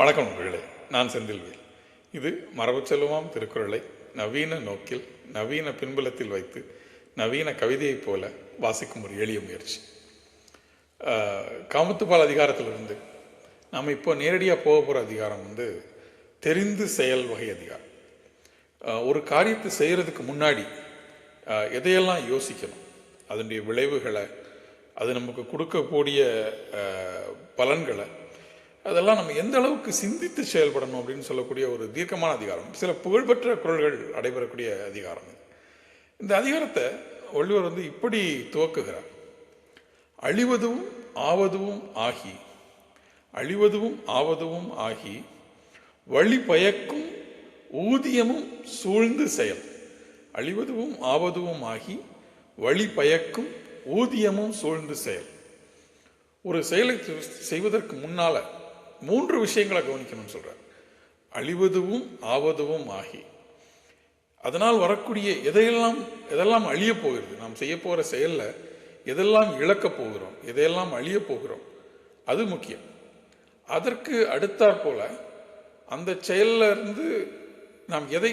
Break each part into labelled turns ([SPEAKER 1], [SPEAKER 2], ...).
[SPEAKER 1] வணக்கம் நண்பர்களே நான் செந்தில்வேல். இது மரபு செல்வமாம் திருக்குறளை நவீன நோக்கில் நவீன பின்புலத்தில் வைத்து நவீன கவிதையைப் போல வாசிக்கும் ஒரு எளிய முயற்சி. காமத்துப்பால் அதிகாரத்திலிருந்து நாம் இப்போ நேரடியாக போக போகிற அதிகாரம் வந்து தெரிந்து செயல் வகை அதிகாரம். ஒரு காரியத்தை செய்கிறதுக்கு முன்னாடி எதையெல்லாம் யோசிக்கணும்? அதனுடைய விளைவுகளை அது நமக்கு கொடுக்கக்கூடிய பலன்களை அதெல்லாம் நம்ம எந்த அளவுக்கு சிந்தித்து செயல்படணும் அப்படின்னு சொல்லக்கூடிய ஒரு தீர்க்கமான அதிகாரம். சில புகழ்பெற்ற குரல்கள் நடைபெறக்கூடிய அதிகாரம் இது. இந்த அதிகாரத்தை வள்ளுவர் வந்து இப்படி துவக்குகிறார். அழிவதும் ஆவதும் ஆகி அழிவதும் ஆவதும் ஆகி வழி பயக்கும் ஊதியமும் சூழ்ந்து செயல். அழிவதும் ஆவதும் ஆகி வழி பயக்கும் ஊதியமும் சூழ்ந்து செயல். ஒரு செயலை செய்வதற்கு முன்னால் மூன்று விஷயங்களை கவனிக்கணும்னு சொல்கிறார் அழிவதுவும் ஆவதுவும் ஆகி. அதனால் வரக்கூடிய எதையெல்லாம் எதெல்லாம் அழியப் போகிறது? நாம் செய்ய போகிற செயலில் எதெல்லாம் இழக்கப் போகிறோம்? எதையெல்லாம் அழியப் போகிறோம்? அது முக்கியம். அதற்கு அடுத்தாற் போல அந்த செயல்ல இருந்து நாம் எதை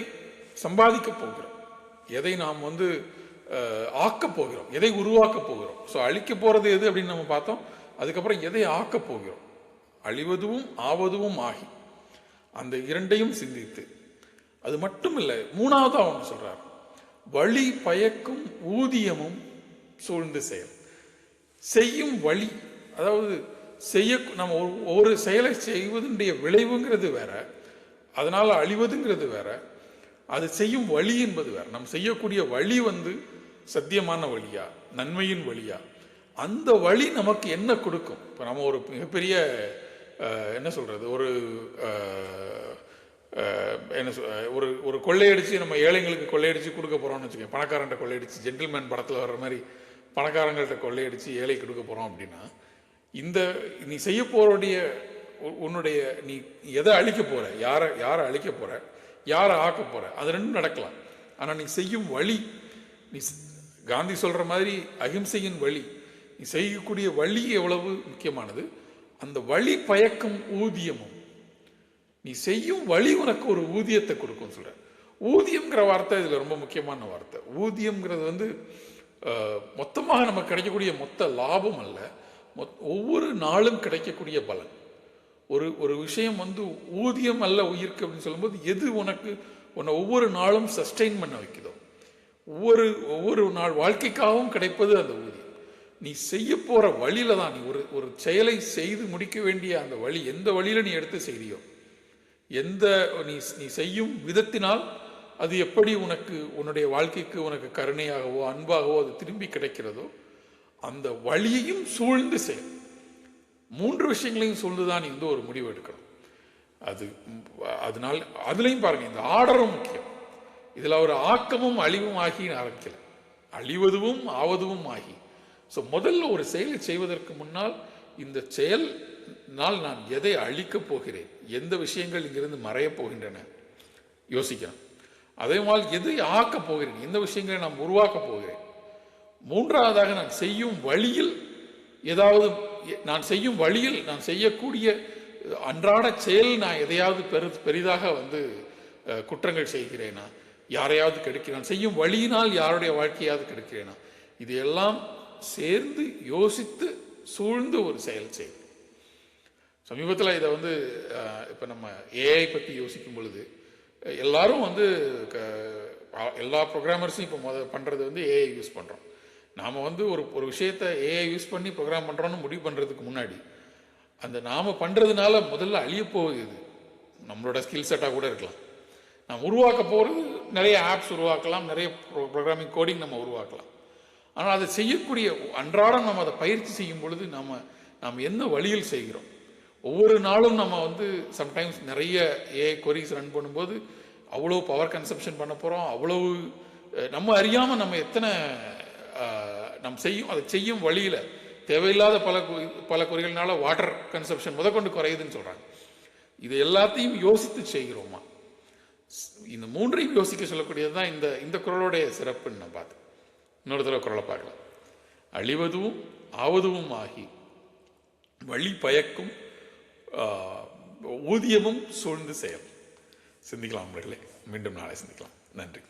[SPEAKER 1] சம்பாதிக்கப் போகிறோம்? எதை நாம் வந்து ஆக்க ஆக்கப் போகிறோம்? எதை உருவாக்கப் போகிறோம்? ஸோ அழிக்க போகிறது எது அப்படின்னு நம்ம பார்த்தோம். அதுக்கப்புறம் எதை ஆக்கப் போகிறோம்? அழிவதும் ஆவதும் ஆகி அந்த இரண்டையும் சிந்தித்து. அது மட்டும் இல்லை மூணாவது ஒன்று சொல்றார். வழி பயக்கும் ஊதியமும் சூழ்ந்து செயல். செய்யும் வழி அதாவது செய்ய நம்ம ஒரு- ஒரு செயலை செய்வதனுடைய விளைவுங்கிறது வேற அதனால அழிவதுங்கிறது வேற அது செய்யும் வழி என்பது வேற. நம்ம செய்யக்கூடிய வழி வந்து சத்தியமான வழியா நன்மையின் வழியா அந்த வழி நமக்கு என்ன கொடுக்கும்? இப்போ நம்ம ஒரு மிகப்பெரிய என்ன சொல்றது? ஒரு என்ன சொல் ஒரு ஒரு கொள்ளையடிச்சு நம்ம ஏழைங்களுக்கு கொள்ளையடிச்சு கொடுக்க போறோம்னு வச்சுக்கோங்க பணக்காரன்ட்ட கொள்ளையடிச்சு ஜென்டில்மேன் படத்தில் வர்ற மாதிரி பணக்காரங்கள்ட்ட கொள்ளையடிச்சு ஏழை கொடுக்க போறோம் அப்படின்னா இந்த நீ செய்ய போகிறோடைய உ- உன்னுடைய நீ எதை அழிக்க போற? யாரை யாரை அழிக்க போற? யாரை ஆக்க போகிற அது ரெண்டும் நடக்கலாம். ஆனா நீ செய்யும் வழி நீ காந்தி சொல்ற மாதிரி அகிம்சையின் வழி நீ செய்யக்கூடிய வழி எவ்வளவு முக்கியமானது? அந்த வழி பயக்கும் ஊதியமும். நீ செய்யும் வழி உனக்கு ஒரு ஊதியத்தை கொடுக்கும் சொல்ற. ஊதியம்ங்கிற வார்த்தை இதுல ரொம்ப முக்கியமான வார்த்தை. ஊதியம்ங்கிறது வந்து மொத்தமாக நமக்கு கிடைக்கக்கூடிய மொத்த லாபம் அல்ல. மொத்- ஒவ்வொரு நாளும் கிடைக்கக்கூடிய பலன். ஒரு ஒரு விஷயம் வந்து ஊதியம் அல்ல உயிர்க்கு அப்படின்னு சொல்லும்போது எது உனக்கு உன்னை ஒவ்வொரு நாளும் சஸ்டெயின் பண்ண வைக்குதோ. ஒவ்வொரு ஒவ்வொரு நாள் வாழ்க்கைக்காகவும் கிடைப்பது அந்த ஊதியம். நீ செய்ய போகிற வழியில தான் நீ ஒரு ஒரு செயலை செய்து முடிக்க வேண்டிய அந்த வழி எந்த வழியில் நீ எடுத்து செய்தியோ எந்த நீ நீ செய்யும் விதத்தினால் அது எப்படி உனக்கு உன்னுடைய வாழ்க்கைக்கு உனக்கு கருணையாகவோ அன்பாகவோ அது திரும்பி கிடைக்கிறதோ அந்த வழியையும் சூழ்ந்து செய். மூன்று விஷயங்களையும் சூழ்ந்து தான் நீ வந்து ஒரு முடிவு எடுக்கணும். அது அதனால் அதுலேயும் பாருங்க இந்த ஆர்டரும் முக்கியம். இதில் ஒரு ஆக்கமும் அழிவும் ஆகி ஆரம்பிக்கல. அழிவதுவும் ஆவதுவும் ஆகி. ஸோ முதல்ல ஒரு செயலை செய்வதற்கு முன்னால் இந்த செயல்னால் நான் எதை அழிக்கப் போகிறேன்? எந்த விஷயங்கள் இங்கிருந்து மறையப் போகின்றன? யோசிக்கணும் அதே மாதிரி எதை ஆக்கப் போகிறேன்? எந்த விஷயங்களை நான் உருவாக்கப் போகிறேன்? மூன்றாவதாக நான் செய்யும் வழியில் ஏதாவது நான் செய்யும் வழியில் நான் செய்யக்கூடிய அன்றாட செயல் நான் எதையாவது பெரு பெரிதாக வந்து குற்றங்கள் செய்கிறேனா? யாரையாவது கெடுக்கிறேன்? செய்யும் வழியினால் யாருடைய வாழ்க்கையாவது கெடுக்கிறேனா? இது எல்லாம் சேர்ந்து யோசித்து சூழ்ந்து ஒரு செயல் செய்யும் சமீபத்தில் இதை வந்து இப்போ நம்ம ஏஐ பற்றி யோசிக்கும் பொழுது எல்லாரும் வந்து க- எல்லா ப்ரோக்ராமர்ஸும் இப்போ முத பண்ணுறது வந்து ஏஐ யூஸ் பண்ணுறோம் நாம் வந்து ஒரு ஒரு விஷயத்தை ஏஐ யூஸ் பண்ணி ப்ரோக்ராம் பண்ணுறோன்னு முடிவு பண்ணுறதுக்கு முன்னாடி அந்த நாம் பண்ணுறதுனால முதல்ல அழியப்போகுது இது நம்மளோட ஸ்கில் செட்டாக கூட இருக்கலாம். நாம் உருவாக்க போகிறது நிறைய ஆப்ஸ் உருவாக்கலாம் நிறைய ப்ரோக்ராமிங் கோடிங் நம்ம உருவாக்கலாம். ஆனால் அதை செய்யக்கூடிய அன்றாடம் நம்ம அதை பயிற்சி செய்யும் பொழுது நம்ம நாம் என்ன வழியில் செய்கிறோம்? ஒவ்வொரு நாளும் நம்ம வந்து சம்டைம்ஸ் நிறைய ஏஐ கொரிஸ் ரன் பண்ணும்போது அவ்வளோ பவர் கன்சப்ஷன் பண்ண போகிறோம் அவ்வளவு நம்ம அறியாமல் நம்ம எத்தனை அஹ், நம் செய்யும் அதை செய்யும் வழியில் தேவையில்லாத பல பல குறைகள்னால வாட்டர் கன்சப்ஷன் முதற்கொண்டு குறையுதுன்னு சொல்கிறாங்க இது எல்லாத்தையும் யோசித்து செய்கிறோமா? இந்த மூன்றையும் யோசிக்க சொல்லக்கூடியது தான் இந்த இந்த குரலோடைய சிறப்புன்னு நான் பார்த்தேன் இன்னொரு தடவை குரலை பார்க்கலாம். அழிவதும் ஆவதும் ஆகி வழி பயக்கும் ஊதியமும் சூழ்ந்து செயல். சிந்திக்கலாம் நண்பர்களே. மீண்டும் நாளை சிந்திக்கலாம். நன்றி.